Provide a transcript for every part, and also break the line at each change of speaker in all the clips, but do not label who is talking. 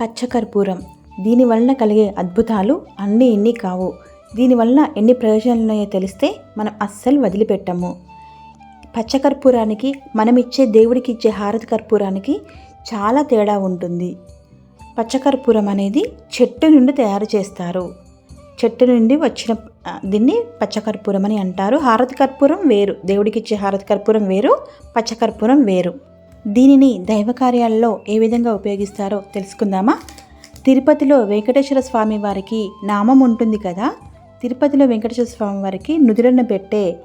పచ్చకర్పూరం. దీనివలన కలిగే అద్భుతాలు అన్నీ ఇన్ని కావు. దీనివలన ఎన్ని ప్రయోజనాలు ఉన్నాయో తెలిస్తే మనం అస్సలు వదిలిపెట్టము. పచ్చకర్పూరానికి మనం ఇచ్చే దేవుడికి ఇచ్చే హారతి కర్పూరానికి చాలా తేడా ఉంటుంది. పచ్చకర్పూరం అనేది చెట్టు నుండి తయారు చేస్తారు. చెట్టు నుండి వచ్చిన దీన్ని పచ్చకర్పూరం అని అంటారు. హారతి కర్పూరం వేరు. దేవుడికి ఇచ్చే హారతి కర్పూరం వేరు. పచ్చకర్పూరం వేరు. దీనిని దైవ కార్యాలలో ఏ విధంగా ఉపయోగిస్తారో తెలుసుకుందామా? తిరుపతిలో వెంకటేశ్వర స్వామి వారికి నామం ఉంటుంది కదా? తిరుపతిలో వెంకటేశ్వర స్వామి వారికి నుదురన్న పెట్టే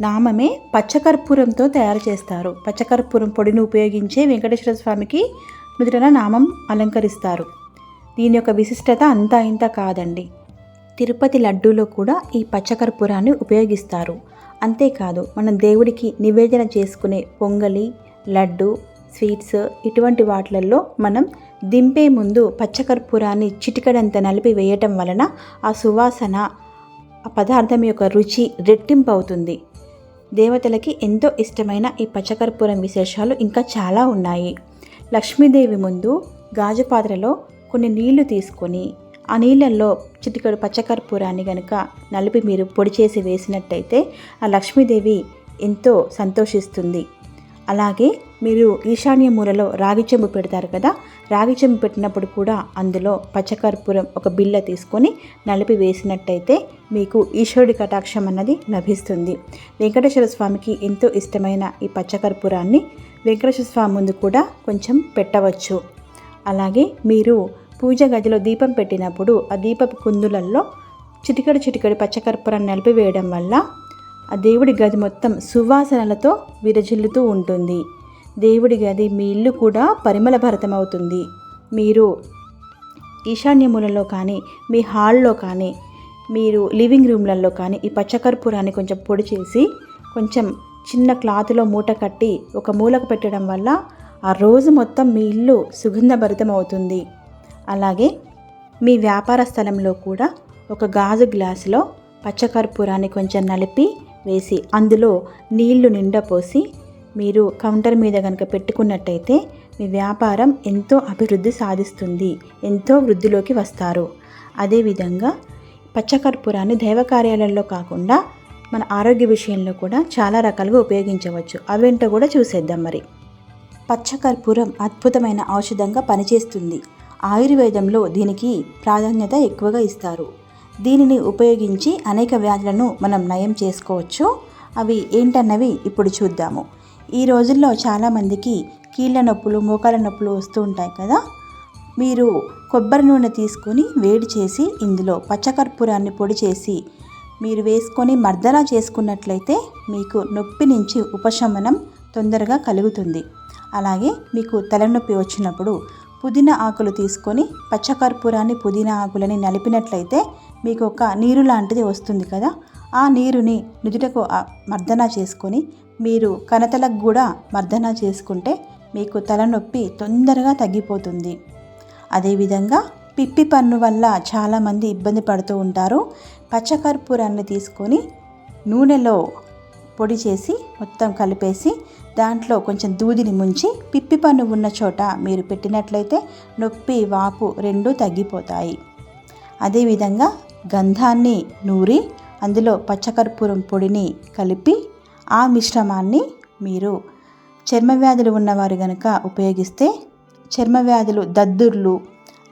నామమే పచ్చకర్పూరంతో తయారు చేస్తారు. పచ్చకర్పూరం పొడిని ఉపయోగించే వెంకటేశ్వర స్వామికి నుదురన నామం అలంకరిస్తారు. దీని యొక్క విశిష్టత అంతా ఇంత కాదండి. తిరుపతి లడ్డూలో కూడా ఈ పచ్చకర్పూరాన్ని ఉపయోగిస్తారు. అంతేకాదు మనం దేవుడికి నివేదన చేసుకునే పొంగలి లడ్డు స్వీట్స్ ఇటువంటి వాటిలలో మనం దింపే ముందు పచ్చకర్పూరాన్ని చిటికడంత నలిపి వేయటం వలన ఆ సువాసన ఆ పదార్థం యొక్క రుచి రెట్టింపు అవుతుంది దేవతలకి ఎంతో ఇష్టమైన ఈ పచ్చకర్పూరం విశేషాలు ఇంకా చాలా ఉన్నాయి. లక్ష్మీదేవి ముందు గాజు పాత్రలో కొన్ని నీళ్ళు తీసుకొని ఆ నీళ్ళల్లో చిటికడు పచ్చకర్పూరాన్ని గనుక నలిపి మీరు పొడి చేసి వేసినట్టయితే ఆ లక్ష్మీదేవి ఎంతో సంతోషిస్తుంది. అలాగే మీరు ఈశాన్య మూలలో రాగి చెంబు పెడతారు కదా రాగి చెంబు పెట్టినప్పుడు కూడా అందులో పచ్చకర్పూరం ఒక బిళ్ళ తీసుకొని నలిపి వేసినట్టయితే మీకు ఈశ్వరుడి కటాక్షం అన్నది లభిస్తుంది. వెంకటేశ్వర స్వామికి ఎంతో ఇష్టమైన ఈ పచ్చకర్పూరాన్ని వెంకటేశ్వర స్వామి ముందు కూడా కొంచెం పెట్టవచ్చు. అలాగే మీరు పూజ గదిలో దీపం పెట్టినప్పుడు ఆ దీపపు కుందులల్లో చిటికడి చిటికడి పచ్చకర్పూరాన్ని నలిపివేయడం వల్ల ఆ దేవుడి గది మొత్తం సువాసనలతో విరజిల్లుతూ ఉంటుంది. దేవుడి గది మీ ఇల్లు కూడా పరిమళ భరితమవుతుంది మీరు ఈశాన్యములలో కానీ మీ హాల్లో కానీ మీరు లివింగ్ రూమ్లలో కానీ ఈ పచ్చకర్పూరాన్ని కొంచెం పొడి చేసి కొంచెం చిన్న క్లాత్లో మూట కట్టి ఒక మూలకు పెట్టడం వల్ల ఆ రోజు మొత్తం మీ ఇల్లు సుగంధభరితం అవుతుంది అలాగే మీ వ్యాపార స్థలంలో కూడా ఒక గాజు గ్లాసులో పచ్చకర్పూరాన్ని కొంచెం నలిపి వేసి అందులో నీళ్ళు నిండా పోసి మీరు కౌంటర్ మీద కనుక పెట్టుకున్నట్టయితే మీ వ్యాపారం ఎంతో అభివృద్ధి సాధిస్తుంది ఎంతో వృద్ధిలోకి వస్తారు. అదేవిధంగా పచ్చకర్పూరాన్ని దైవ కార్యాలయంలో కాకుండా మన ఆరోగ్య విషయంలో కూడా చాలా రకాలుగా ఉపయోగించవచ్చు. అవేంటో కూడా చూసేద్దాం మరి. పచ్చకర్పూరం అద్భుతమైన ఔషధంగా పనిచేస్తుంది. ఆయుర్వేదంలో దీనికి ప్రాధాన్యత ఎక్కువగా ఇస్తారు. దీనిని ఉపయోగించి అనేక వ్యాధులను మనం నయం చేసుకోవచ్చు. అవి ఏంటన్నవి ఇప్పుడు చూద్దాము. ఈ రోజుల్లో చాలామందికి కీళ్ళ నొప్పులు మోకాల నొప్పులు వస్తూ ఉంటాయి కదా. మీరు కొబ్బరి నూనె తీసుకొని వేడి చేసి ఇందులో పచ్చకర్పూరాన్ని పొడి చేసి మీరు వేసుకొని మర్దలా చేసుకున్నట్లయితే మీకు నొప్పి నుంచి ఉపశమనం తొందరగా కలుగుతుంది. అలాగే మీకు తలనొప్పి వచ్చినప్పుడు పుదీనా ఆకులు తీసుకొని పచ్చకర్పూరాన్ని పుదీనా ఆకులని నలిపినట్లయితే మీకు ఒక నీరు లాంటిది వస్తుంది కదా. ఆ నీరుని నుదుటకు మర్దన చేసుకొని మీరు కనతలకు కూడా మర్దన చేసుకుంటే మీకు తలనొప్పి తొందరగా తగ్గిపోతుంది. అదేవిధంగా పిప్పి పన్ను వల్ల చాలామంది ఇబ్బంది పడుతూ ఉంటారు. పచ్చకర్పూరాన్ని తీసుకొని నూనెలో పొడి చేసి మొత్తం కలిపేసి దాంట్లో కొంచెం దూదిని ముంచి పిప్పి పన్ను ఉన్న చోట మీరు పెట్టినట్లయితే నొప్పి వాపు రెండూ తగ్గిపోతాయి. అదేవిధంగా గంధాన్ని నూరి అందులో పచ్చకర్పూరం పొడిని కలిపి ఆ మిశ్రమాన్ని మీరు చర్మ వ్యాధులు ఉన్నవారు కనుక ఉపయోగిస్తే చర్మ వ్యాధులు దద్దుర్లు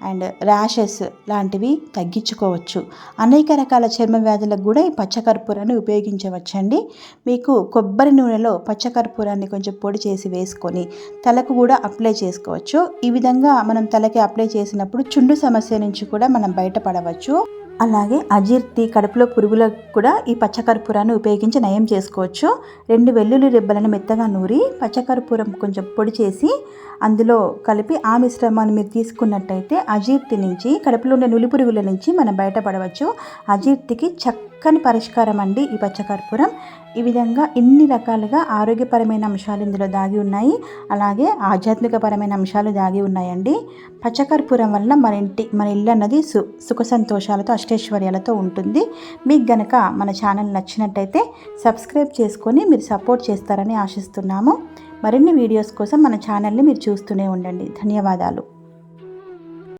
అండ్ ర్యాషెస్ లాంటివి తగ్గించుకోవచ్చు. అనేక రకాల చర్మ వ్యాధులకు కూడా ఈ పచ్చకర్పూరాన్ని ఉపయోగించవచ్చండి. మీకు కొబ్బరి నూనెలో పచ్చకర్పూరాన్ని కొంచెం పొడి చేసి వేసుకొని తలకు కూడా అప్లై చేసుకోవచ్చు. ఈ విధంగా మనం తలకి అప్లై చేసినప్పుడు చుండు సమస్య నుంచి కూడా మనం బయటపడవచ్చు. అలాగే అజీర్తి కడుపులో పురుగులకు కూడా ఈ పచ్చకర్పూరాన్ని ఉపయోగించి నయం చేసుకోవచ్చు. రెండు వెల్లుల్లి రెబ్బలను మెత్తగా నూరి పచ్చకర్పూరం కొంచెం పొడి చేసి అందులో కలిపి ఆ మిశ్రమాన్ని మీరు తీసుకున్నట్టయితే అజీర్తి నుంచి కడుపులో ఉండే నులి పురుగుల నుంచి మనం బయటపడవచ్చు. అజీర్తికి చక్క చక్కని పరిష్కారం అండి ఈ పచ్చకర్పూరం. ఈ విధంగా ఇన్ని రకాలుగా ఆరోగ్యపరమైన అంశాలు ఇందులో దాగి ఉన్నాయి. అలాగే ఆధ్యాత్మికపరమైన అంశాలు దాగి ఉన్నాయండి. పచ్చకర్పూరం వల్ల మన ఇంటి మన ఇల్లు అన్నది సు సుఖ సంతోషాలతో అష్టైశ్వర్యాలతో ఉంటుంది. మీకు గనక మన ఛానల్ నచ్చినట్టయితే సబ్స్క్రైబ్ చేసుకొని మీరు సపోర్ట్ చేస్తారని ఆశిస్తున్నాము. మరిన్ని వీడియోస్ కోసం మన ఛానల్ని మీరు చూస్తూనే ఉండండి. ధన్యవాదాలు.